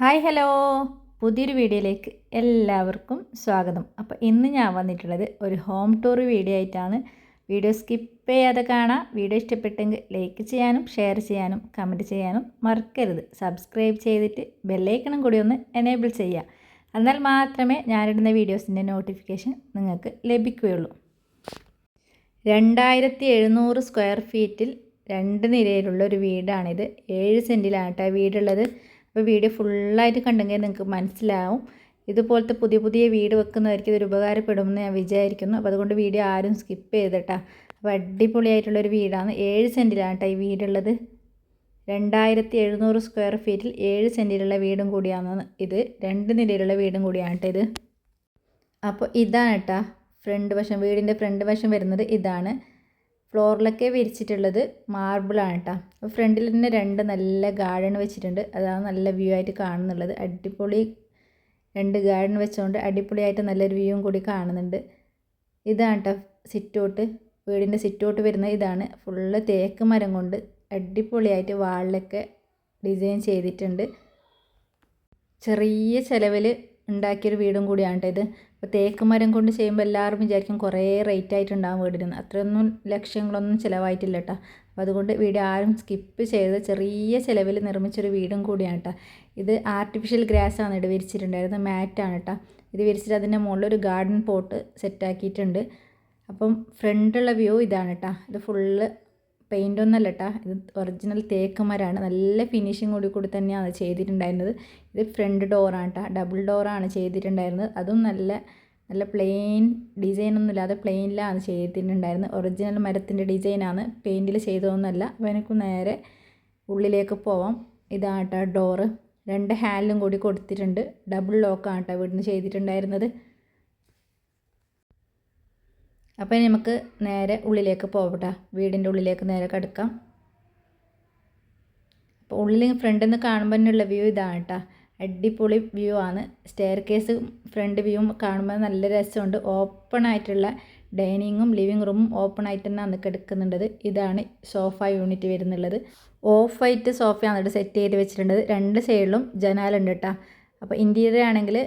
Hi hello. പുതിയൊരു വീഡിയോയിലേക്ക് എല്ലാവർക്കും സ്വാഗതം. അപ്പോൾ ഇന്ന് ഞാൻ വന്നിട്ടുള്ളത് ഒരു ഹോം ടൂർ വീഡിയോ ആയിട്ടാണ്. വീഡിയോ സ്കിപ്പ് ചെയ്യാതെ കാണാം. വീഡിയോ ഇഷ്ടപ്പെട്ടെങ്കിൽ ലൈക്ക് ചെയ്യാനും ഷെയർ ചെയ്യാനും കമന്റ് ചെയ്യാനും മറക്കരുത്. സബ്സ്ക്രൈബ് ചെയ്തിട്ട് ബെല്ലൈക്കണം കൂടി ഒന്ന് എനേബിൾ ചെയ്യുക. എന്നാൽ മാത്രമേ ഞാനിടുന്ന വീഡിയോസിന്റെ നോട്ടിഫിക്കേഷൻ നിങ്ങൾക്ക് ലഭിക്കുകയുള്ളൂ. രണ്ടായിരത്തി എഴുന്നൂറ് സ്ക്വയർ ഫീറ്റിൽ രണ്ട് നിലയിലുള്ള ഒരു വീടാണിത്. ഏഴ് സെന്റിലാണ് കേട്ടോ വീടുള്ളത്. അപ്പോൾ വീഡിയോ ഫുള്ളായിട്ട് കണ്ടെങ്കിൽ നിങ്ങൾക്ക് മനസ്സിലാവും. ഇതുപോലത്തെ പുതിയ പുതിയ വീട് വെക്കുന്നവർക്ക് ഇതൊരു ഉപകാരപ്പെടുമെന്ന് ഞാൻ വിചാരിക്കുന്നു. അപ്പോൾ അതുകൊണ്ട് വീഡിയോ ആരും സ്കിപ്പ് ചെയ്തിട്ടാ അപ്പോൾ അടിപൊളിയായിട്ടുള്ളൊരു വീടാണ്. ഏഴ് സെന്റിലാണ് കേട്ടോ ഈ വീടുള്ളത്. രണ്ടായിരത്തി എഴുന്നൂറ് സ്ക്വയർ ഫീറ്റിൽ ഏഴ് സെന്റിലുള്ള വീടും കൂടിയാണ് ഇത്. രണ്ട് നിലയിലുള്ള വീടും കൂടിയാണ് കേട്ടോ ഇത്. അപ്പോൾ ഇതാണ് കേട്ടോ. ഫ്രണ്ട് വശം വീടിന്റെ ഫ്രണ്ട് വശം വരുന്നത് ഇതാണ്. ഫ്ലോറിലൊക്കെ വിരിച്ചിട്ടുള്ളത് മാർബിളാണ് കേട്ടോ അപ്പോൾ ഫ്രണ്ടിൽ തന്നെ രണ്ട് നല്ല ഗാർഡൻ വെച്ചിട്ടുണ്ട്. അതാണ് നല്ല വ്യൂ ആയിട്ട് കാണുന്നുള്ളത്. അടിപൊളി രണ്ട് ഗാർഡൻ വെച്ചുകൊണ്ട് അടിപൊളിയായിട്ട് നല്ലൊരു വ്യൂവും കൂടി കാണുന്നുണ്ട്. ഇതാണ് കേട്ടോ സിറ്റൗട്ട്. വീടിന്റെ സിറ്റൗട്ട് വരുന്ന ഇതാണ്. ഫുള്ള് തേക്ക് മരം കൊണ്ട് അടിപൊളിയായിട്ട് വാളിലൊക്കെ ഡിസൈൻ ചെയ്തിട്ടുണ്ട്. ചെറിയ ചിലവിൽ ഉണ്ടാക്കിയൊരു വീടും കൂടിയാണ് കേട്ടോ ഇത്. അപ്പോൾ തേക്ക് മരം കൊണ്ട് ചെയ്യുമ്പോൾ എല്ലാവരും വിചാരിക്കും കുറേ റേറ്റ് ആയിട്ടുണ്ടാകും വീടിന്. അത്രയൊന്നും ലക്ഷ്യങ്ങളൊന്നും ചിലവായിട്ടില്ല കേട്ടോ അപ്പോൾ അതുകൊണ്ട് വീട് ആരും സ്കിപ്പ് ചെയ്ത് ചെറിയ ചിലവിൽ നിർമ്മിച്ചൊരു വീടും കൂടിയാണ് കേട്ടോ ഇത് ആർട്ടിഫിഷ്യൽ ഗ്രാസ് ആണ് ഇവിടെ വിരിച്ചിട്ടുണ്ടായിരുന്നത്. മാറ്റാണ് കേട്ടോ ഇത് വിരിച്ചിട്ട് അതിന്റെ മുകളിൽ ഒരു ഗാർഡൻ പോട്ട് സെറ്റാക്കിയിട്ടുണ്ട് അപ്പം ഫ്രണ്ടുള്ള വ്യൂ ഇതാണ് കേട്ടോ ഇത് ഫുള്ള് പെയിന്റ് ഒന്നല്ല കേട്ടോ ഇത് ഒറിജിനൽ തേക്ക് മരമാണ് നല്ല ഫിനിഷിങ് കൂടി കൂടി തന്നെയാണ് ചെയ്തിട്ടുണ്ടായിരുന്നത്. ഇത് ഫ്രണ്ട് ഡോറാണ് കേട്ടോ ഡബിൾ ഡോറാണ് ചെയ്തിട്ടുണ്ടായിരുന്നത്. അതും നല്ല നല്ല പ്ലെയിൻ ഡിസൈനൊന്നും ഇല്ലാതെ പ്ലെയിനിലാണ് ചെയ്തിട്ടുണ്ടായിരുന്നത്. ഒറിജിനൽ മരത്തിന്റെ ഡിസൈനാണ് പെയിന്റിൽ ചെയ്തതൊന്നുമല്ല. അപ്പോൾ എനിക്ക് നേരെ ഉള്ളിലേക്ക് പോവാം. ഇതാണ് കേട്ടോ ഡോറ് രണ്ട് ഹാൻഡിലും കൂടി കൊടുത്തിട്ടുണ്ട്. ഡബിൾ ലോക്കാണ് കേട്ടോ വീടിന് ചെയ്തിട്ടുണ്ടായിരുന്നത്. അപ്പോൾ നമുക്ക് നേരെ ഉള്ളിലേക്ക് പോകട്ടെ വീടിന്റെ ഉള്ളിലേക്ക് നേരെ കിടക്കാം. അപ്പോൾ ഉള്ളിൽ ഫ്രണ്ടിൽ നിന്ന് കാണുമ്പോൾ തന്നെയുള്ള വ്യൂ ഇതാണ് കേട്ടോ അടിപൊളി വ്യൂ ആണ്. സ്റ്റെയർ കേസ് ഫ്രണ്ട് വ്യൂവും കാണുമ്പോൾ നല്ല രസമുണ്ട്. ഓപ്പൺ ആയിട്ടുള്ള ഡൈനിങ്ങും ലിവിങ് റൂമും ഓപ്പൺ ആയിട്ട് തന്നെയാണ് കിടക്കുന്നുണ്ടത്. ഇതാണ് സോഫ യൂണിറ്റ് വരുന്നുള്ളത്. ഓഫ് വൈറ്റ് സോഫയാണ് ഇവിടെ സെറ്റ് ചെയ്ത് വെച്ചിട്ടുള്ളത്. രണ്ട് സൈഡിലും ജനാലുണ്ട് കേട്ടോ അപ്പോൾ ഇന്റീരിയർ ആണെങ്കിൽ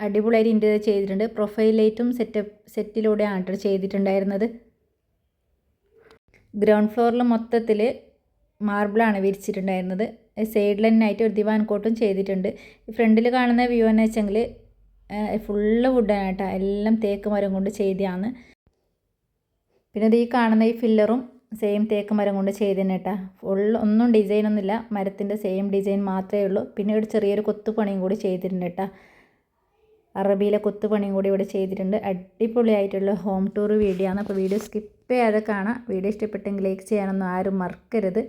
അടിപൊളിയായിട്ട് ഇന്റർ ചെയ്തിട്ടുണ്ട്. പ്രൊഫൈൽ ലൈറ്റും സെറ്റപ്പ് സെറ്റിലൂടെയാണ് ആർഡർ ചെയ്തിട്ടുണ്ടായിരുന്നത്. ഗ്രൗണ്ട് ഫ്ലോറിൽ മൊത്തത്തിൽ മാർബിളാണ് വിരിച്ചിട്ടുണ്ടായിരുന്നത്. സൈഡ് തന്നെ ആയിട്ട് ഒരു ദിവാൻ കോട്ടും ചെയ്തിട്ടുണ്ട്. ഫ്രണ്ടിൽ കാണുന്ന വ്യൂ എന്ന് വെച്ചെങ്കിൽ ഫുള്ള് വുഡാണ് കേട്ടോ. എല്ലാം തേക്ക് മരം കൊണ്ട് ചെയ്തതാണ്. പിന്നെ ഈ കാണുന്ന ഈ ഫില്ലറും സെയിം തേക്ക് മരം കൊണ്ട് ചെയ്തതന്നെ കേട്ടോ. ഫുൾ ഒന്നും ഡിസൈനൊന്നുമില്ല മരത്തിന്റെ സെയിം ഡിസൈൻ മാത്രമേ ഉള്ളൂ. പിന്നെ ഒരു ചെറിയൊരു കൊത്തുപണിയും കൂടി ചെയ്തിട്ടുണ്ട് കേട്ടോ. അറബിയിലെ കൊത്തുപണിയും കൂടി ഇവിടെ ചെയ്തിട്ടുണ്ട്. അടിപൊളിയായിട്ടുള്ള ഹോം ടൂർ വീഡിയോ ആണ്. അപ്പോൾ വീഡിയോ സ്കിപ്പ് ചെയ്യാതെ കാണാം. വീഡിയോ ഇഷ്ടപ്പെട്ടെങ്കിൽ ലൈക്ക് ചെയ്യാനൊന്നും ആരും മറക്കരുത്.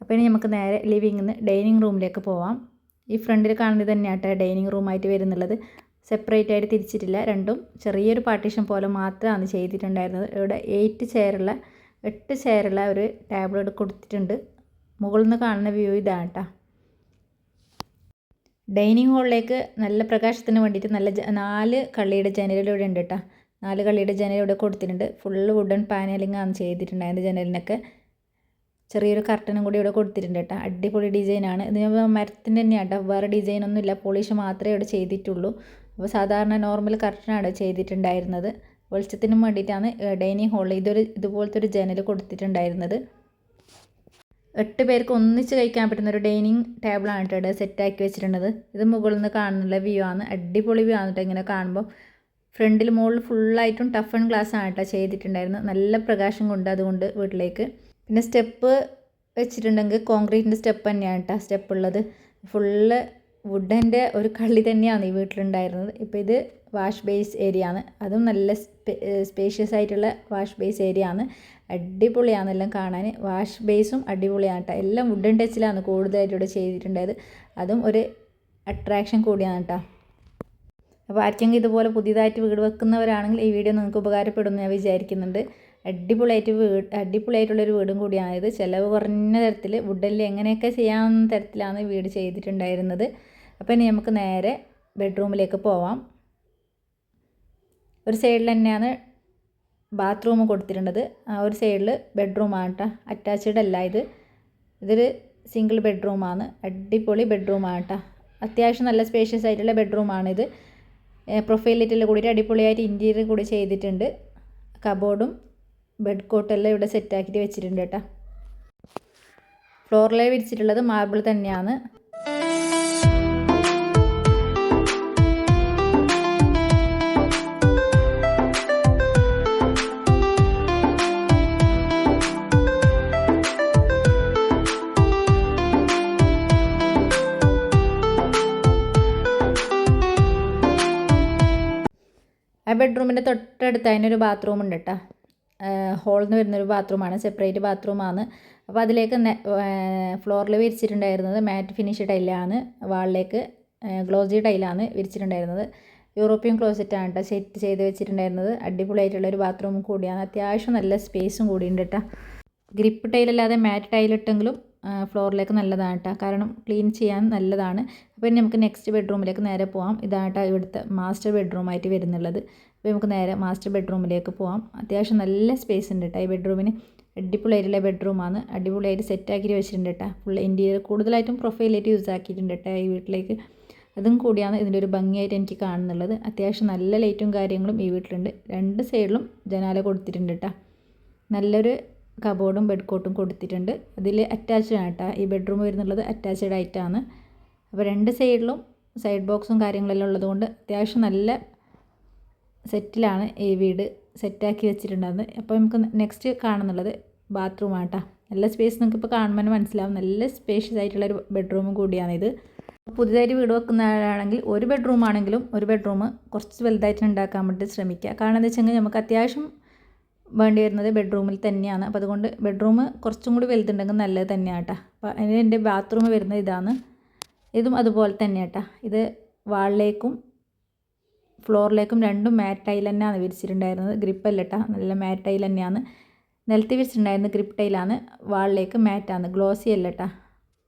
അപ്പോൾ ഇനി നമുക്ക് നേരെ ലിവിങ്ങിൽ നിന്ന് ഡൈനിങ് റൂമിലേക്ക് പോവാം. ഈ ഫ്രണ്ടിൽ കാണുന്നത് തന്നെയാട്ടെ ഡൈനിങ് റൂമായിട്ട് വരുന്നുള്ളത്. സെപ്പറേറ്റ് ആയിട്ട് തിരിച്ചിട്ടില്ല. രണ്ടും ചെറിയൊരു പാർട്ടീഷൻ പോലെ മാത്രമാണ് ചെയ്തിട്ടുണ്ടായിരുന്നത്. ഇവിടെ എയ്റ്റ് ചെയറുള്ള എട്ട് ചെയറുള്ള ഒരു ടേബിൾ കൊടുത്തിട്ടുണ്ട്. മുകളിൽ നിന്ന് കാണുന്ന വ്യൂ ഇതാണ് കേട്ടോ ഡൈനിങ് ഹാളിലേക്ക് നല്ല പ്രകാശത്തിന് വേണ്ടിയിട്ട് നല്ല നാല് കള്ളിയുടെ ജനലിലൂടെ ഉണ്ട് കേട്ടോ നാല് കള്ളിയുടെ ജനലിലൂടെ കൊടുത്തിട്ടുണ്ട്. ഫുള്ള് വുഡൻ പാനലിങ് ആണ് ചെയ്തിട്ടുണ്ടായിരുന്നത് ജനലിനൊക്കെ. ചെറിയൊരു കർട്ടനും കൂടി ഇവിടെ കൊടുത്തിട്ടുണ്ട് കേട്ടോ അടിപൊളി ഡിസൈനാണ് ഇത് മരത്തിന്റെ തന്നെയാണ് കേട്ടോ വേറെ ഡിസൈനൊന്നുമില്ല പോളിഷ് മാത്രമേ ഇവിടെ ചെയ്തിട്ടുള്ളൂ. അപ്പോൾ സാധാരണ നോർമൽ കർട്ടനാണ് ചെയ്തിട്ടുണ്ടായിരുന്നത്. വെളിച്ചത്തിനും വേണ്ടിയിട്ടാണ് ഡൈനിങ് ഹാളിൽ ഇതൊരു ഇതുപോലത്തെ ഒരു ജനൽ കൊടുത്തിട്ടുണ്ടായിരുന്നത്. എട്ട് പേർക്ക് ഒന്നിച്ച് കഴിക്കാൻ പറ്റുന്ന ഒരു ഡൈനിങ് ടേബിളാണ് കേട്ടോ സെറ്റാക്കി വെച്ചിട്ടുള്ളത്. ഇത് മുകളിൽ നിന്ന് കാണുന്നുള്ള വ്യൂ ആണ്. അടിപൊളി വ്യൂ ആണ് ഇങ്ങനെ കാണുമ്പോൾ ഫ്രണ്ടിൽ മുകളിൽ ഫുള്ളായിട്ടും ടഫ് ആൻഡ് ഗ്ലാസ് ആണ് കേട്ടോ ചെയ്തിട്ടുണ്ടായിരുന്നത്. നല്ല പ്രകാശം കൊണ്ട് അതുകൊണ്ട് വീട്ടിലേക്ക്. പിന്നെ സ്റ്റെപ്പ് വെച്ചിട്ടുണ്ടെങ്കിൽ കോൺക്രീറ്റിന്റെ സ്റ്റെപ്പ് തന്നെയാണ് കേട്ടോ സ്റ്റെപ്പ് ഉള്ളത്. ഫുള്ള് വുഡന്റെ ഒരു കള്ളി തന്നെയാണ് ഈ വീട്ടിലുണ്ടായിരുന്നത്. ഇപ്പോൾ ഇത് വാഷ് ബേസ് ഏരിയ ആണ്. അതും നല്ല സ്പേഷ്യസ് ആയിട്ടുള്ള വാഷ് ബേസ് ഏരിയ ആണ്. അടിപൊളിയാണ് എല്ലാം കാണാൻ വാഷ് ബേസും അടിപൊളിയാണ് കേട്ടോ. എല്ലാം വുഡൻ ടച്ചിലാണ് കൂടുതലായിട്ട് ഇവിടെ ചെയ്തിട്ടുണ്ടായത്. അതും ഒരു അട്രാക്ഷൻ കൂടിയാണ് കേട്ടോ. അപ്പോൾ ആർക്കെങ്കിലും ഇതുപോലെ പുതിയതായിട്ട് വീട് വെക്കുന്നവരാണെങ്കിൽ ഈ വീഡിയോ നിങ്ങൾക്ക് ഉപകാരപ്പെടുമെന്ന് ഞാൻ വിചാരിക്കുന്നുണ്ട്. അടിപൊളിയായിട്ട് വീട് അടിപൊളിയായിട്ടുള്ളൊരു വീടും കൂടിയാണിത്. ചിലവ് കുറഞ്ഞ തരത്തിൽ വുഡിൽ എങ്ങനെയൊക്കെ ചെയ്യാവുന്ന തരത്തിലാണ് വീട് ചെയ്തിട്ടുണ്ടായിരുന്നത്. അപ്പോൾ ഇനി നമുക്ക് നേരെ ബെഡ്റൂമിലേക്ക് പോവാം. ഒരു സൈഡിൽ തന്നെയാണ് ബാത്റൂം കൊടുത്തിട്ടുള്ളത് ആ ഒരു സൈഡിൽ ബെഡ്റൂമാണ് കേട്ടോ അറ്റാച്ച്ഡ് അല്ല ഇത്. ഇതൊരു സിംഗിൾ ബെഡ്റൂമാണ് അടിപൊളി ബെഡ്റൂമാണ് കേട്ടോ അത്യാവശ്യം നല്ല സ്പേഷ്യസ് ആയിട്ടുള്ള ബെഡ്റൂമാണിത് പ്രൊഫൈൽ ലൈറ്റെല്ലാം കൂടിയിട്ട് അടിപൊളിയായിട്ട് ഇന്റീരിയർ കൂടി ചെയ്തിട്ടുണ്ട്. കബോർഡും ബെഡ് കോട്ടെല്ലാം ഇവിടെ സെറ്റാക്കിയിട്ട് വെച്ചിട്ടുണ്ട് കേട്ടോ ഫ്ലോറിലെ വിരിച്ചിട്ടുള്ളത് മാർബിൾ തന്നെയാണ്. ആ ബെഡ്റൂമിന്റെ തൊട്ടടുത്ത് അതിനൊരു ബാത്റൂം ഉണ്ട് കേട്ടോ ഹോളിൽ നിന്ന് വരുന്നൊരു ബാത്റൂമാണ് സെപ്പറേറ്റ് ബാത്റൂമാണ് അപ്പോൾ അതിലേക്ക് ഫ്ലോറിൽ വിരിച്ചിട്ടുണ്ടായിരുന്നത് മാറ്റ് ഫിനിഷ് ടൈലാണ് വാളിലേക്ക് ഗ്ലോസി ടൈലാണ് വിരിച്ചിട്ടുണ്ടായിരുന്നത്. യൂറോപ്യൻ ക്ലോസറ്റാണ് കേട്ടോ സെറ്റ് ചെയ്ത് വെച്ചിട്ടുണ്ടായിരുന്നത്. അടിപൊളിയായിട്ടുള്ള ഒരു ബാത്റൂം കൂടിയാണ്. അത്യാവശ്യം നല്ല സ്പേസും കൂടിയുണ്ട് കേട്ടോ ഗ്രിപ്പ് ടൈലല്ലാതെ മാറ്റ് ടൈലിട്ടെങ്കിലും ഫ്ലോറിലേക്ക് നല്ലതാണ് കേട്ടോ കാരണം ക്ലീൻ ചെയ്യാൻ നല്ലതാണ്. അപ്പോൾ ഇനി നമുക്ക് നെക്സ്റ്റ് ബെഡ്റൂമിലേക്ക് നേരെ പോവാം. ഇതായിട്ടാണ് ഇവിടുത്തെ മാസ്റ്റർ ബെഡ്റൂമായിട്ട് വരുന്നുള്ളത്. അപ്പോൾ നമുക്ക് നേരെ മാസ്റ്റർ ബെഡ്റൂമിലേക്ക് പോവാം. അത്യാവശ്യം നല്ല സ്പേസ് ഉണ്ട് കേട്ടോ ഈ ബെഡ്റൂമിന് അടിപൊളിയായിട്ടുള്ള ബെഡ്റൂമാണ് അടിപൊളിയായിട്ട് സെറ്റാക്കി വെച്ചിട്ടുണ്ട് കേട്ടോ ഫുൾ ഇന്റീരിയർ കൂടുതലായിട്ടും പ്രൊഫൈലായിട്ട് യൂസ് ആക്കിയിട്ടുണ്ട് കേട്ടോ ഈ വീട്ടിലേക്ക്. അതും കൂടിയാണ് ഇതിന്റെ ഒരു ഭംഗിയായിട്ട് എനിക്ക് കാണുന്നുള്ളത്. അത്യാവശ്യം നല്ല ലൈറ്റും കാര്യങ്ങളും ഈ വീട്ടിലുണ്ട്. രണ്ട് സൈഡിലും ജനാല കൊടുത്തിട്ടുണ്ട് കേട്ടോ നല്ലൊരു കബോർഡും ബെഡ് കോട്ടും കൊടുത്തിട്ടുണ്ട്. അതിൽ അറ്റാച്ച്ഡ് ആണ് കേട്ടോ ഈ ബെഡ്റൂം വരുന്നുള്ളത് അറ്റാച്ച്ഡ് ആയിട്ടാണ് അപ്പോൾ രണ്ട് സൈഡിലും സൈഡ് ബോക്സും കാര്യങ്ങളെല്ലാം ഉള്ളതുകൊണ്ട് അത്യാവശ്യം നല്ല സെറ്റിലാണ് ഈ വീട് സെറ്റാക്കി വെച്ചിട്ടുണ്ടായിരുന്നത്. അപ്പോൾ നമുക്ക് നെക്സ്റ്റ് കാണുന്നുള്ളത് ബാത്റൂം ആട്ടാ. നല്ല സ്പേസ് നിങ്ങൾക്ക് ഇപ്പോൾ കാണുമ്പോൾ മനസ്സിലാവും. നല്ല സ്പേഷ്യസ് ആയിട്ടുള്ള ഒരു ബെഡ്റൂം കൂടിയാണിത് പുതിയതായിട്ട് വീട് വെക്കുന്ന ആളാണെങ്കിൽ ഒരു ബെഡ്റൂം ആണെങ്കിലും ഒരു ബെഡ്റൂം കുറച്ച് വലുതായിട്ട് ഉണ്ടാക്കാൻ വേണ്ടി ശ്രമിക്കുക. കാരണം എന്താ വെച്ചെങ്കിൽ നമുക്ക് അത്യാവശ്യം വേണ്ടി വരുന്നത് ബെഡ്റൂമിൽ തന്നെയാണ്. അപ്പോൾ അതുകൊണ്ട് ബെഡ്റൂം കുറച്ചും കൂടി വലുതുണ്ടെങ്കിൽ നല്ലത് തന്നെയാട്ടാ. അപ്പോൾ അതിന് എന്റെ ബാത്റൂം വരുന്ന ഇതാണ്. ഇതും അതുപോലെ തന്നെ കേട്ടോ ഇത് വാളിലേക്കും ഫ്ലോറിലേക്കും രണ്ടും മാറ്റ് ടൈൽ തന്നെയാണ് വിരിച്ചിട്ടുണ്ടായിരുന്നത്. ഗ്രിപ്പല്ല കേട്ടോ നല്ല മാറ്റ് ടൈൽ തന്നെയാണ്. നിലത്ത് വിരിച്ചിട്ടുണ്ടായിരുന്നത് ഗ്രിപ്പ് ടൈലാണ് വാളിലേക്ക് മാറ്റാണ് ഗ്ലോസി അല്ല കേട്ടോ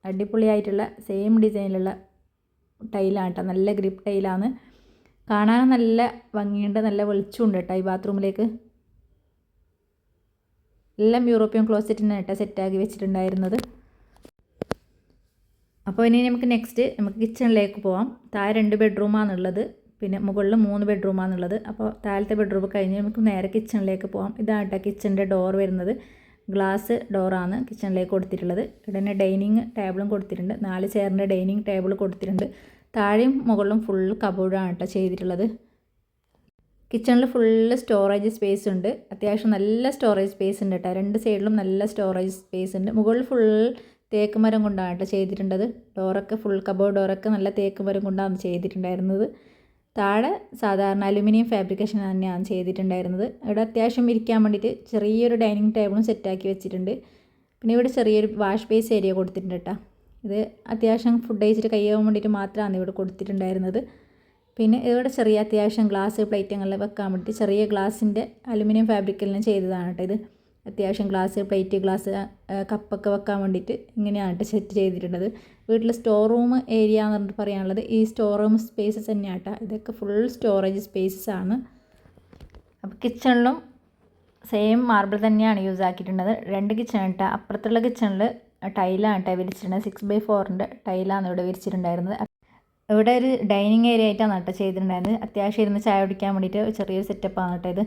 അടിപൊളിയായിട്ടുള്ള സെയിം ഡിസൈനിലുള്ള ടൈലാണ് കേട്ടോ നല്ല ഗ്രിപ്പ് ടൈലാണ് കാണാൻ നല്ല ഭംഗിയുണ്ട്. നല്ല വെളിച്ചമുണ്ട് കേട്ടോ ഈ ബാത്റൂമിലേക്ക്. എല്ലാം യൂറോപ്യൻ ക്ലോസറ്റിന് കേട്ടോ സെറ്റാക്കി വെച്ചിട്ടുണ്ടായിരുന്നത്. അപ്പോൾ ഇനി നമുക്ക് നെക്സ്റ്റ് നമുക്ക് കിച്ചണിലേക്ക് പോവാം. താഴെ രണ്ട് ബെഡ്റൂമാണുള്ളത് പിന്നെ മുകളിൽ മൂന്ന് ബെഡ്റൂമാണുള്ളത് അപ്പോൾ താഴത്തെ ബെഡ്റൂം കഴിഞ്ഞ് നമുക്ക് നേരെ കിച്ചണിലേക്ക് പോവാം. ഇതാണ് കേട്ടോ കിച്ചണിന്റെ ഡോർ വരുന്നത്. ഗ്ലാസ് ഡോറാണ് കിച്ചണിലേക്ക് കൊടുത്തിട്ടുള്ളത്. ഇവിടെ തന്നെ ഡൈനിങ് ടേബിളും കൊടുത്തിട്ടുണ്ട്. നാല് ചെയറിന്റെ ഡൈനിങ് ടേബിൾ കൊടുത്തിട്ടുണ്ട്. താഴെയും മുകളിലും ഫുൾ കബോർഡാണ് കേട്ടോ ചെയ്തിട്ടുള്ളത്. കിച്ചണിൽ ഫുള്ള് സ്റ്റോറേജ് സ്പേസ് ഉണ്ട്. അത്യാവശ്യം നല്ല സ്റ്റോറേജ് സ്പേസ് ഉണ്ട് കേട്ടോ. രണ്ട് സൈഡിലും നല്ല സ്റ്റോറേജ് സ്പേസ് ഉണ്ട്. മുകളിൽ ഫുൾ തേക്ക് മരം കൊണ്ടാണ് കേട്ടോ ചെയ്തിട്ടുണ്ടത്. ഡോറൊക്കെ ഫുൾ കബോർഡ് ഡോറൊക്കെ നല്ല തേക്ക് മരം കൊണ്ടാണ് ചെയ്തിട്ടുണ്ടായിരുന്നത്. താഴെ സാധാരണ അലുമിനിയം ഫാബ്രിക്കേഷൻ തന്നെയാണ് ചെയ്തിട്ടുണ്ടായിരുന്നത്. ഇവിടെ അത്യാവശ്യം ഇരിക്കാൻ വേണ്ടിയിട്ട് ചെറിയൊരു ഡൈനിങ് ടേബിളും സെറ്റാക്കി വെച്ചിട്ടുണ്ട്. പിന്നെ ഇവിടെ ചെറിയൊരു വാഷ് ബേസ് ഏരിയ കൊടുത്തിട്ടുണ്ട് കേട്ടോ ഇത് അത്യാവശ്യം ഫുഡ് കഴിച്ചിട്ട് കൈയാവാൻ വേണ്ടിയിട്ട് മാത്രമാണ് ഇവിടെ കൊടുത്തിട്ടുണ്ടായിരുന്നത്. പിന്നെ ഇവിടെ ചെറിയ അത്യാവശ്യം ഗ്ലാസ് പ്ലേറ്റ് അങ്ങനെ വെക്കാൻ വേണ്ടിയിട്ട് ചെറിയ ഗ്ലാസിന്റെ അലുമിനിയം ഫാബ്രിക്കിൽ ചെയ്തതാണ് കേട്ടോ ഇത്. അത്യാവശ്യം ഗ്ലാസ് പ്ലേറ്റ് ഗ്ലാസ് കപ്പൊക്കെ വെക്കാൻ വേണ്ടിയിട്ട് ഇങ്ങനെയാണ് കേട്ടോ സെറ്റ് ചെയ്തിട്ടുള്ളത് വീട്ടിൽ സ്റ്റോർ റൂം ഏരിയ എന്ന് പറഞ്ഞിട്ട് പറയാനുള്ളത് ഈ സ്റ്റോർ റൂം സ്പേസസ് തന്നെയാണ് കേട്ടോ ഇതൊക്കെ ഫുൾ സ്റ്റോറേജ് സ്പേസസ് ആണ്. അപ്പോൾ കിച്ചണിലും സെയിം മാർബിൾ തന്നെയാണ് യൂസ് ആക്കിയിട്ടുള്ളത്. രണ്ട് കിച്ചൺ കേട്ടോ അപ്പുറത്തുള്ള കിച്ചണിൽ ടൈലാണ് കേട്ടോ വിരിച്ചിട്ടുണ്ട് സിക്സ് ബൈ ഫോറിന്റെ ടൈലാണ് ഇവിടെ വിരിച്ചിട്ടുണ്ടായിരുന്നത്. ഇവിടെ ഒരു ഡൈനിങ് ഏരിയ ആയിട്ടാണ് കേട്ടോ ചെയ്തിട്ടുണ്ടായിരുന്നത്. അത്യാവശ്യം ഇരുന്ന് ചായ കുടിക്കാൻ വേണ്ടിയിട്ട് ചെറിയൊരു സെറ്റപ്പാണ് കേട്ടോ ഇത്.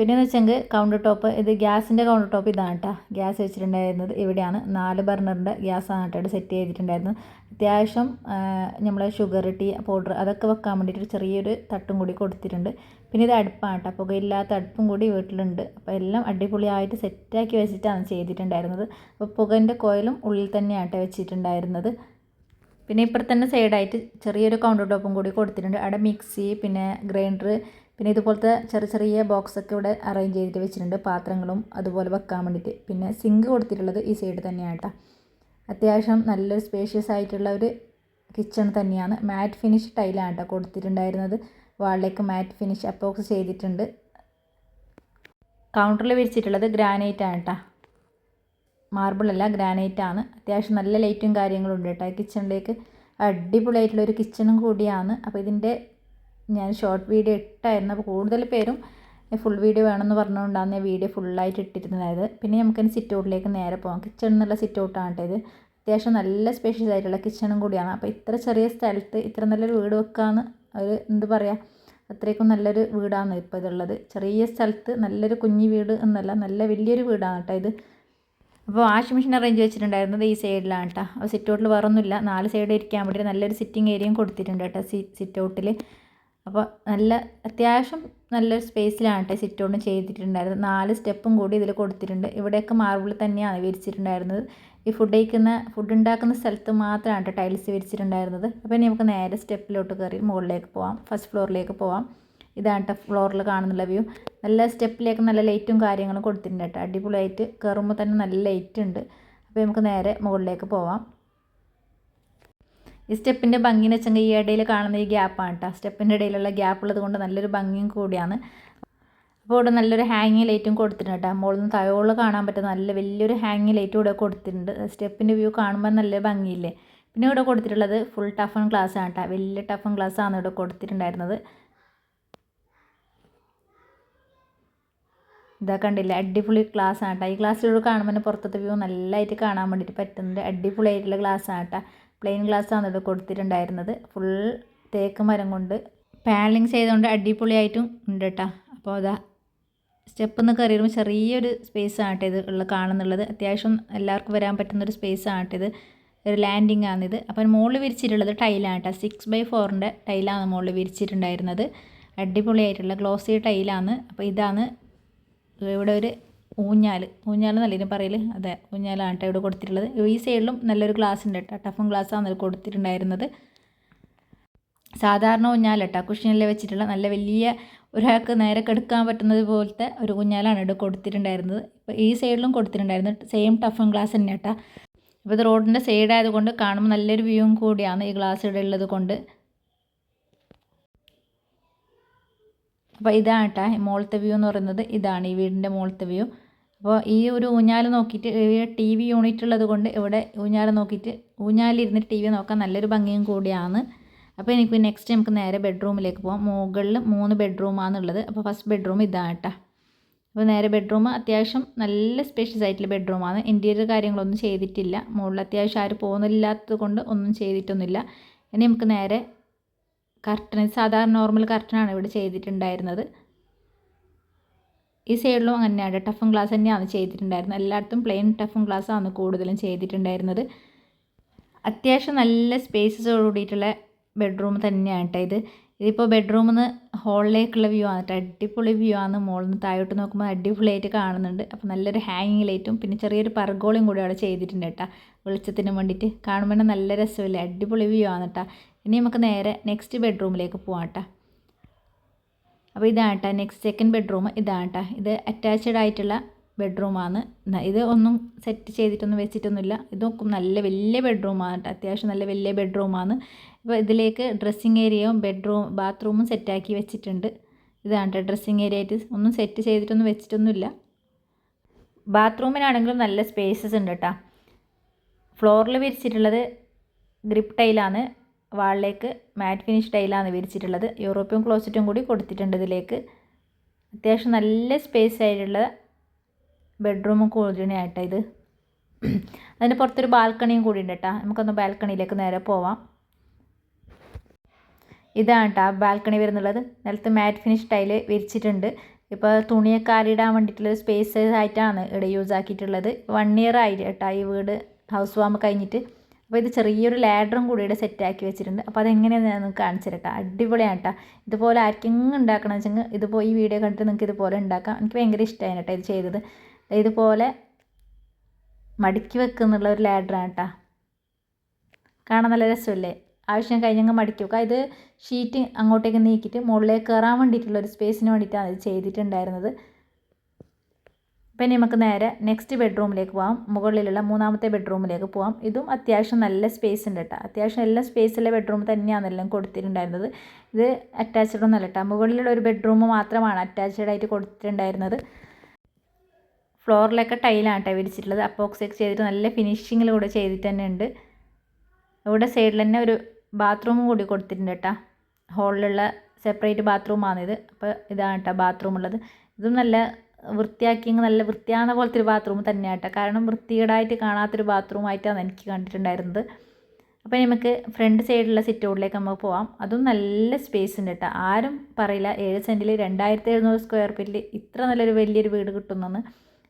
പിന്നെയെന്ന് വെച്ചെങ്കിൽ കൗണ്ടർ ടോപ്പ് ഇത് ഗ്യാസിന്റെ കൗണ്ടർ ടോപ്പ് ഇതാണ് കേട്ടോ ഗ്യാസ് വെച്ചിട്ടുണ്ടായിരുന്നത് ഇവിടെയാണ്. നാല് ബർണറിന്റെ ഗ്യാസാണ് കേട്ടോ സെറ്റ് ചെയ്തിട്ടുണ്ടായിരുന്നത്. അത്യാവശ്യം നമ്മൾ ഷുഗർ ടീ പൗഡർ അതൊക്കെ വെക്കാൻ വേണ്ടിയിട്ട് ചെറിയൊരു തട്ടും കൂടി കൊടുത്തിട്ടുണ്ട്. പിന്നെ ഇത് അടുപ്പാണ് കേട്ടോ പുകയില്ലാത്ത അടുപ്പും കൂടി വീട്ടിലുണ്ട്. അപ്പോൾ എല്ലാം അടിപൊളിയായിട്ട് സെറ്റാക്കി വെച്ചിട്ടാണ് ചെയ്തിട്ടുണ്ടായിരുന്നത്. അപ്പോൾ പുകന്റെ കോയിലും ഉള്ളിൽ തന്നെയാണ് കേട്ടോ വെച്ചിട്ടുണ്ടായിരുന്നത്. പിന്നെ ഇപ്പുറത്തന്നെ സൈഡായിട്ട് ചെറിയൊരു കൗണ്ടർ ടോപ്പും കൂടി കൊടുത്തിട്ടുണ്ട്. അവിടെ മിക്സി പിന്നെ ഗ്രൈൻഡർ പിന്നെ ഇതുപോലത്തെ ചെറിയ ചെറിയ ബോക്സൊക്കെ ഇവിടെ അറേഞ്ച് ചെയ്തിട്ട് വെച്ചിട്ടുണ്ട്. പാത്രങ്ങളും അതുപോലെ വെക്കാൻ വേണ്ടിയിട്ട്. പിന്നെ സിങ്ക് കൊടുത്തിട്ടുള്ളത് ഈ സൈഡ് തന്നെയാണ് കേട്ടോ അത്യാവശ്യം നല്ലൊരു സ്പേഷ്യസ് ആയിട്ടുള്ള ഒരു കിച്ചൺ തന്നെയാണ്. മാറ്റ് ഫിനിഷ് ടൈലാണ് കേട്ടോ കൊടുത്തിട്ടുണ്ടായിരുന്നത്. വാളിലേക്ക് മാറ്റ് ഫിനിഷ് അപ്പോക്സ് ചെയ്തിട്ടുണ്ട്. കൗണ്ടറിൽ വിരിച്ചിട്ടുള്ളത് ഗ്രാനൈറ്റ് ആണ് കേട്ടോ മാർബിളല്ല ഗ്രാനൈറ്റ് ആണ്. അത്യാവശ്യം നല്ല ലൈറ്റും കാര്യങ്ങളും ഉണ്ട് കേട്ടോ കിച്ചണിലേക്ക് അടിപൊളിയായിട്ടുള്ള ഒരു കിച്ചണും കൂടിയാണ്. അപ്പോൾ ഇതിന്റെ ഞാൻ ഷോർട്ട് വീഡിയോ ഇട്ടായിരുന്നു. അപ്പോൾ കൂടുതൽ പേരും ഫുൾ വീഡിയോ വേണമെന്ന് പറഞ്ഞുകൊണ്ടാണ് ഞാൻ വീഡിയോ ഫുള്ളായിട്ട് ഇട്ടിരുന്നത്. പിന്നെ നമുക്കതിന് സിറ്റ് ഔട്ടിലേക്ക് നേരെ പോകാം കിച്ചൺ എന്നുള്ള സിറ്റ് ഔട്ടാണ് ഇത്. അത്യാവശ്യം നല്ല സ്പേഷ്യസ് ആയിട്ടുള്ള കിച്ചണും കൂടിയാണ്. അപ്പോൾ ഇത്ര ചെറിയ സ്ഥലത്ത് ഇത്ര നല്ലൊരു വീട് വെക്കാന്ന് ഒരു എന്ത് പറയുക അത്രയ്ക്കും നല്ലൊരു വീടാണ് ഇപ്പോൾ ഇതുള്ളത്. ചെറിയ സ്ഥലത്ത് നല്ലൊരു കുഞ്ഞു വീട് എന്നല്ല നല്ല വലിയൊരു വീടാണ് കേട്ടോ ഇത്. അപ്പോൾ വാഷിംഗ് മെഷീൻ അറേഞ്ച് വെച്ചിട്ടുണ്ടായിരുന്നത് ഈ സൈഡിലാണ് കേട്ടോ. അപ്പോൾ സിറ്റ് ഔട്ടിൽ വേറൊന്നുമില്ല. നാല് സൈഡ് ഇരിക്കാൻ വേണ്ടി നല്ലൊരു സിറ്റിംഗ് ഏരിയയും കൊടുത്തിട്ടുണ്ട് കേട്ടോ. സി സിറ്റ് ഔട്ടിൽ അപ്പോൾ നല്ല അത്യാവശ്യം നല്ലൊരു സ്പേസിലാണ് കേട്ടോ സിറ്റ് ഔട്ടും ചെയ്തിട്ടുണ്ടായിരുന്നത്. നാല് സ്റ്റെപ്പും കൂടി ഇതിൽ കൊടുത്തിട്ടുണ്ട്. ഇവിടെയൊക്കെ മാർബിൾ തന്നെയാണ് വിരിച്ചിട്ടുണ്ടായിരുന്നത്. ഈ ഫുഡ് കഴിക്കുന്ന ഫുഡ് ഉണ്ടാക്കുന്ന സ്ഥലത്ത് മാത്രമാണ് കേട്ടോ ടൈൽസ് വിരിച്ചിട്ടുണ്ടായിരുന്നത്. അപ്പോൾ ഇനി നമുക്ക് നേരെ സ്റ്റെപ്പിലോട്ട് കയറി മുകളിലേക്ക് പോവാം. ഫസ്റ്റ് ഫ്ലോറിലേക്ക് പോവാം. ഇതാണ് കേട്ടോ ഫ്ലോറിൽ കാണുന്നുള്ള വ്യൂ നല്ല സ്റ്റെപ്പിലേക്ക് നല്ല ലൈറ്റും കാര്യങ്ങളും കൊടുത്തിട്ടുണ്ട് കേട്ടോ അടിപൊളിയായിട്ട് കയറുമ്പോൾ തന്നെ നല്ല ലൈറ്റ് ഉണ്ട്. അപ്പോൾ നമുക്ക് നേരെ മുകളിലേക്ക് പോവാം. ഈ സ്റ്റെപ്പിന്റെ ഭംഗി എന്ന് വെച്ചെങ്കിൽ ഈ ഇടയിൽ കാണുന്ന ഈ ഗ്യാപ്പാണ് കേട്ടോ സ്റ്റെപ്പിന്റെ ഇടയിലുള്ള ഗ്യാപ്പ് ഉള്ളത് കൊണ്ട് നല്ലൊരു ഭംഗിയും കൂടിയാണ്. അപ്പോൾ ഇവിടെ നല്ലൊരു ഹാങ്ങിങ് ലൈറ്റും കൊടുത്തിട്ടുണ്ട് കേട്ടോ മുകളിൽ നിന്ന് താഴോളം കാണാൻ പറ്റുന്ന നല്ല വലിയൊരു ഹാങ്ങിങ് ലൈറ്റും ഇവിടെ കൊടുത്തിട്ടുണ്ട്. സ്റ്റെപ്പിന്റെ വ്യൂ കാണുമ്പോൾ നല്ല ഭംഗിയില്ലേ? പിന്നെ ഇവിടെ കൊടുത്തിട്ടുള്ളത് ഫുൾ ടഫൺ ഗ്ലാസ് ആണ് കേട്ടോ വലിയ ടഫൺ ഗ്ലാസ് ആണ് ഇവിടെ കൊടുത്തിട്ടുണ്ടായിരുന്നത്. ഇതാ കണ്ടില്ല? അടിപൊളി ഗ്ലാസ് ആണ് കേട്ടോ ഈ ഗ്ലാസ്സിലൂടെ കാണുമ്പോൾ പുറത്തത്തെ വ്യൂ നല്ലതായിട്ട് കാണാൻ വേണ്ടിയിട്ട് പറ്റുന്നുണ്ട്. അടിപൊളിയായിട്ടുള്ള ഗ്ലാസ് ആണ് കേട്ടോ പ്ലെയിൻ ഗ്ലാസ് ആണ് കൊടുത്തിട്ടുണ്ടായിരുന്നത്. ഫുൾ തേക്ക് മരം കൊണ്ട് പാനലിങ് ചെയ്തുകൊണ്ട് അടിപൊളിയായിട്ടും ഉണ്ട് കേട്ടോ അപ്പോൾ അതാ സ്റ്റെപ്പ് എന്ന് കയറിയുമ്പോൾ ചെറിയൊരു സ്പേസ് ആട്ടെ ഇത് ഉള്ള കാണുന്നുള്ളത്. അത്യാവശ്യം എല്ലാവർക്കും വരാൻ പറ്റുന്നൊരു സ്പേസ് ആട്ടെ ഇത്. ഒരു ലാൻഡിങ് ആണിത് അപ്പം മുകളിൽ വിരിച്ചിട്ടുള്ളത് ടൈലാണ് കേട്ടോ സിക്സ് ബൈ ഫോറിന്റെ ടൈലാണ് മുകളിൽ വിരിച്ചിട്ടുണ്ടായിരുന്നത്. അടിപൊളിയായിട്ടുള്ള ഗ്ലോസി ടൈലാണ് അപ്പോൾ ഇതാണ് ഇവിടെ ഒരു ഊഞ്ഞാൽ ഊഞ്ഞാൽ നല്ല പറയൽ അതെ ഊഞ്ഞാലാണ് ഇവിടെ കൊടുത്തിട്ടുള്ളത്. ഈ സൈഡിലും നല്ലൊരു ഗ്ലാസ് ഉണ്ട് കേട്ടോ ടഫും ഗ്ലാസ്സാണ് കൊടുത്തിട്ടുണ്ടായിരുന്നത്. സാധാരണ ഊഞ്ഞാലട്ടോ. കുഷ്യനിൽ വെച്ചിട്ടുള്ള നല്ല വലിയ ഒരാൾക്ക് നേരെ കെടുക്കാൻ പറ്റുന്നത് പോലത്തെ ഒരു ഊഞ്ഞാലാണ് ഇവിടെ കൊടുത്തിട്ടുണ്ടായിരുന്നത്. ഇപ്പോൾ ഈ സൈഡിലും കൊടുത്തിട്ടുണ്ടായിരുന്നു. സെയിം ടഫും ഗ്ലാസ് തന്നെ കേട്ടോ ഇപ്പോൾ ഇത് റോഡിന്റെ സൈഡായതുകൊണ്ട് കാണുമ്പോൾ നല്ലൊരു വ്യൂവും കൂടിയാണ് ഈ ഗ്ലാസ് ഇവിടെ ഉള്ളത് കൊണ്ട്. അപ്പോൾ ഇതാണ് കേട്ടോ മോളത്തെ വ്യൂ എന്ന് പറയുന്നത് ഇതാണ് ഈ വീടിന്റെ മോളത്തെ വ്യൂ. അപ്പോൾ ഈ ഒരു ഊഞ്ഞാൽ നോക്കിയിട്ട് ടി വി യൂണിറ്റ് ഉള്ളത് കൊണ്ട് ഇവിടെ ഊഞ്ഞാൽ നോക്കിയിട്ട് ഊഞ്ഞാലിരുന്നിട്ട് ടി വി നോക്കാൻ നല്ലൊരു ഭംഗിയും കൂടിയാണ്. അപ്പോൾ എനിക്ക് നെക്സ്റ്റ് നമുക്ക് നേരെ ബെഡ്റൂമിലേക്ക് പോകാം മുകളിൽ മൂന്ന് ബെഡ്റൂമാണുള്ളത്. അപ്പോൾ ഫസ്റ്റ് ബെഡ്റൂം ഇതാണ് കേട്ടോ അപ്പോൾ നേരെ ബെഡ്റൂം അത്യാവശ്യം നല്ല സ്പേഷ്യസ് ആയിട്ടുള്ള ബെഡ്റൂമാണ്. ഇന്റീരിയർ കാര്യങ്ങളൊന്നും ചെയ്തിട്ടില്ല. മുകളിൽ അത്യാവശ്യം ആരും പോകുന്നില്ലാത്തത് കൊണ്ട് ഒന്നും ചെയ്തിട്ടൊന്നുമില്ല. ഇനി നമുക്ക് നേരെ കർട്ടൻ സാധാരണ നോർമൽ കർട്ടനാണ് ഇവിടെ ചെയ്തിട്ടുണ്ടായിരുന്നത്. ഈ സൈഡിലും അങ്ങനെയാണ്. ടഫും ഗ്ലാസ് തന്നെയാണ് ചെയ്തിട്ടുണ്ടായിരുന്നത്. എല്ലായിടത്തും പ്ലെയിൻ ടഫും ഗ്ലാസ്സാണ് കൂടുതലും ചെയ്തിട്ടുണ്ടായിരുന്നത്. അത്യാവശ്യം നല്ല സ്പേസസോട് കൂടിയിട്ടുള്ള ബെഡ്റൂം തന്നെയാണ് കേട്ടോ ഇത്. ഇതിപ്പോൾ ബെഡ്റൂമിൽ നിന്ന് ഹോളിലേക്കുള്ള വ്യൂ ആണ്. കേട്ടോ അടിപൊളി വ്യൂ ആണ്. മുകളിൽ നിന്ന് താഴോട്ട് നോക്കുമ്പോൾ അടിപൊളിയായിട്ട് കാണുന്നുണ്ട്. അപ്പോൾ നല്ലൊരു ഹാങ്ങിങ് ലൈറ്റും പിന്നെ ചെറിയൊരു പർഗോളും കൂടി അവിടെ ചെയ്തിട്ടുണ്ട് കേട്ടോ. വെളിച്ചത്തിന് വേണ്ടിയിട്ട് കാണുമ്പോൾ നല്ല രസമില്ലേ? അടിപൊളി വ്യൂ ആണ് കേട്ടോ ഇനി നമുക്ക് നേരെ നെക്സ്റ്റ് ബെഡ്റൂമിലേക്ക് പോകാം കേട്ടോ അപ്പോൾ ഇതാണ് കേട്ടോ നെക്സ്റ്റ് സെക്കൻഡ് ബെഡ്റൂം ഇതാണ് കേട്ടോ ഇത് അറ്റാച്ച്ഡ് ആയിട്ടുള്ള ബെഡ്റൂമാണ് ഇത് ഒന്നും സെറ്റ് ചെയ്തിട്ടൊന്നും വെച്ചിട്ടൊന്നുമില്ല. ഇതൊക്കെ നല്ല വലിയ ബെഡ്റൂമാണ് കേട്ടോ അത്യാവശ്യം നല്ല വലിയ ബെഡ്റൂമാണ് ഇപ്പോൾ ഇതിലേക്ക് ഡ്രസ്സിങ് ഏരിയയും ബെഡ്റൂം ബാത്റൂമും സെറ്റാക്കി വെച്ചിട്ടുണ്ട്. ഇതാണ് കേട്ടോ ഡ്രസ്സിങ് ഏരിയ ആയിട്ട് ഒന്നും സെറ്റ് ചെയ്തിട്ടൊന്നും വെച്ചിട്ടൊന്നുമില്ല. ബാത്റൂമിനാണെങ്കിലും നല്ല സ്പേസസ് ഉണ്ട് കേട്ടോ ഫ്ലോറിൽ വിരിച്ചിട്ടുള്ളത് ഗ്രിപ്പ് ടൈലാണ് വാളിലേക്ക് മാറ്റ് ഫിനിഷ് ടൈലാണ് വിരിച്ചിട്ടുള്ളത്. യൂറോപ്യൻ ക്ലോസറ്റും കൂടി കൊടുത്തിട്ടുണ്ട് ഇതിലേക്ക്. അത്യാവശ്യം നല്ല സ്പേസ് ആയിട്ടുള്ള ബെഡ്റൂമും കൂടിയായിട്ടാണ് ഇത്. അതിന് പുറത്തൊരു ബാൽക്കണിയും കൂടി ഉണ്ട് കേട്ടോ നമുക്കൊന്ന് ബാൽക്കണിയിലേക്ക് നേരെ പോവാം. ഇതാണ് കേട്ടോ ബാൽക്കണി വരുന്നുള്ളത്. നിലത്ത് മാറ്റ് ഫിനിഷ് ടൈൽ വിരിച്ചിട്ടുണ്ട്. ഇപ്പോൾ തുണിയൊക്കെ ആറിയിടാൻ വേണ്ടിയിട്ടുള്ള സ്പേസ് ആയിട്ടാണ് ഇവിടെ യൂസ് ആക്കിയിട്ടുള്ളത്. വൺ ഇയർ ആയില്ല കേട്ടോ ഈ വീട് ഹൗസ് വാം കഴിഞ്ഞിട്ട്. അപ്പോൾ ഇത് ചെറിയൊരു ലാഡറും കൂടി ഇവിടെ സെറ്റാക്കി വെച്ചിട്ടുണ്ട്. അപ്പോൾ അതെങ്ങനെയാണെന്ന് ഞാൻ നിങ്ങൾക്ക് കാണിച്ചു തരട്ടോ. അടിപൊളിയാണ് കേട്ടോ ഇതുപോലെ ആർക്കെങ്കിലും ഉണ്ടാക്കണം വെച്ചെങ്കിൽ ഇതുപോലെ ഈ വീഡിയോ കണ്ടിട്ട് നിങ്ങൾക്ക് ഇതുപോലെ ഉണ്ടാക്കാം എനിക്ക് ഭയങ്കര ഇഷ്ടമായി കേട്ടോ ഇത് ചെയ്തത്. ഇതുപോലെ മടുക്കി വെക്കുന്നുള്ള ഒരു ലാഡറാണ് കേട്ടോ കാണാൻ നല്ല രസമല്ലേ? ആവശ്യം കഴിഞ്ഞങ്ങ് മടക്കി. വെക്കുക ഇത് ഷീറ്റ് അങ്ങോട്ടേക്ക് നീക്കിയിട്ട് മുകളിലേക്ക് കയറാൻ വേണ്ടിയിട്ടുള്ള ഒരു സ്പേസിന് വേണ്ടിയിട്ടാണ് ഇത് ചെയ്തിട്ടുണ്ടായിരുന്നത്. പിന്നെ നമുക്ക് നേരെ നെക്സ്റ്റ് ബെഡ്റൂമിലേക്ക് പോകാം മുകളിലുള്ള മൂന്നാമത്തെ ബെഡ്റൂമിലേക്ക് പോകാം ഇതും അത്യാവശ്യം നല്ല സ്പേസ് ഉണ്ട് കേട്ടോ അത്യാവശ്യം എല്ലാ സ്പേസിലെ ബെഡ്റൂം തന്നെയാണ് എല്ലാം കൊടുത്തിട്ടുണ്ടായിരുന്നത്. ഇത് അറ്റാച്ച്ഡ് ഒന്നല്ല കേട്ടോ മുകളിലുള്ള ഒരു ബെഡ്റൂം മാത്രമാണ് അറ്റാച്ച്ഡ് ആയിട്ട് കൊടുത്തിട്ടുണ്ടായിരുന്നത്. ഫ്ലോറിലൊക്കെ ടൈലാണ് കേട്ടോ വിരിച്ചിട്ടുള്ളത്. അപ്പോക്സൊക്കെ ചെയ്തിട്ട് നല്ല ഫിനിഷിങ്ങിൽ കൂടെ ചെയ്തിട്ട് തന്നെ ഉണ്ട്. ഇവിടെ സൈഡിൽ തന്നെ ഒരു ബാത്റൂമും കൂടി കൊടുത്തിട്ടുണ്ട് കേട്ടോ. ഹോളിലുള്ള സെപ്പറേറ്റ് ബാത്റൂമാണിത് അപ്പോൾ ഇതാണ് കേട്ടോ ബാത്റൂം ഉള്ളത്. ഇതും നല്ല വൃത്തിയാക്കി നല്ല വൃത്തിയാകുന്ന പോലത്തെ ഒരു ബാത്റൂം തന്നെയാണ് കേട്ടോ. കാരണം വൃത്തികേടായിട്ട് കാണാത്തൊരു ബാത്റൂമായിട്ടാണ് എനിക്ക് കണ്ടിട്ടുണ്ടായിരുന്നത്. അപ്പോൾ നമുക്ക് ഫ്രണ്ട് സൈഡിലുള്ള സിറ്റ് ഔട്ടിലേക്ക് നമുക്ക് പോവാം. അതും നല്ല സ്പേസ് ഉണ്ട് കേട്ടോ. ആരും പറയില്ല. ഏഴ് സെന്റിൽ രണ്ടായിരത്തി എഴുന്നൂറ് സ്ക്വയർ ഫീറ്റിൽ ഇത്ര നല്ലൊരു വലിയൊരു വീട് കിട്ടുന്നെന്ന്.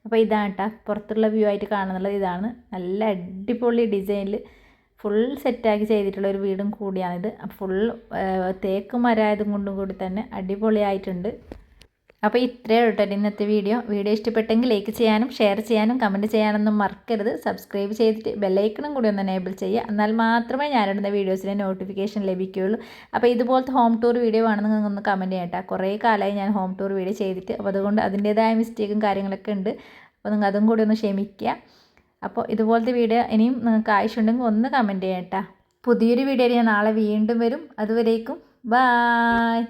അപ്പോൾ ഇതാണ് കേട്ടോ. പുറത്തുള്ള വ്യൂ ആയിട്ട് കാണുന്നുള്ളത് ഇതാണ്. നല്ല അടിപൊളി ഡിസൈനിൽ ഫുൾ സെറ്റാക്കി ചെയ്തിട്ടുള്ള ഒരു വീടും കൂടിയാണിത്. ഫുൾ തേക്ക് മരമായതും കൊണ്ടും കൂടി തന്നെ അടിപൊളിയായിട്ടുണ്ട്. അപ്പോൾ ഇത്രയേ ഉള്ളൂ ഇന്നത്തെ വീഡിയോ. വീഡിയോ ഇഷ്ടപ്പെട്ടെങ്കിൽ ലൈക്ക് ചെയ്യാനും ഷെയർ ചെയ്യാനും കമന്റ് ചെയ്യാനൊന്നും മറക്കരുത്. സബ്സ്ക്രൈബ് ചെയ്തിട്ട് ബെല്ലൈക്കണും കൂടി ഒന്ന് എനേബിൾ ചെയ്യുക. എന്നാൽ മാത്രമേ ഞാനിടുന്ന വീഡിയോസിന്റെ നോട്ടിഫിക്കേഷൻ ലഭിക്കുകയുള്ളൂ. അപ്പോൾ ഇതുപോലത്തെ ഹോം ടൂർ വീഡിയോ നിങ്ങൾ ഒന്ന് കമന്റ് ചെയ്യട്ടെ കുറേ കാലമായി ഞാൻ ഹോം ടൂർ വീഡിയോ ചെയ്തിട്ട്. അപ്പോൾ അതുകൊണ്ട് അതിന്റേതായ മിസ്റ്റേക്കും കാര്യങ്ങളൊക്കെ ഉണ്ട്. അപ്പോൾ നിങ്ങൾ അതും കൂടി ഒന്ന് ക്ഷമിക്കുക. അപ്പോൾ ഇതുപോലത്തെ വീഡിയോ ഇനിയും നിങ്ങൾക്ക് ആവശ്യമുണ്ടെങ്കിൽ ഒന്ന് കമന്റ് ചെയ്യട്ടാ. പുതിയൊരു വീഡിയോ ഞാൻ നാളെ വീണ്ടും വരും. അതുവരേക്കും. ബായ്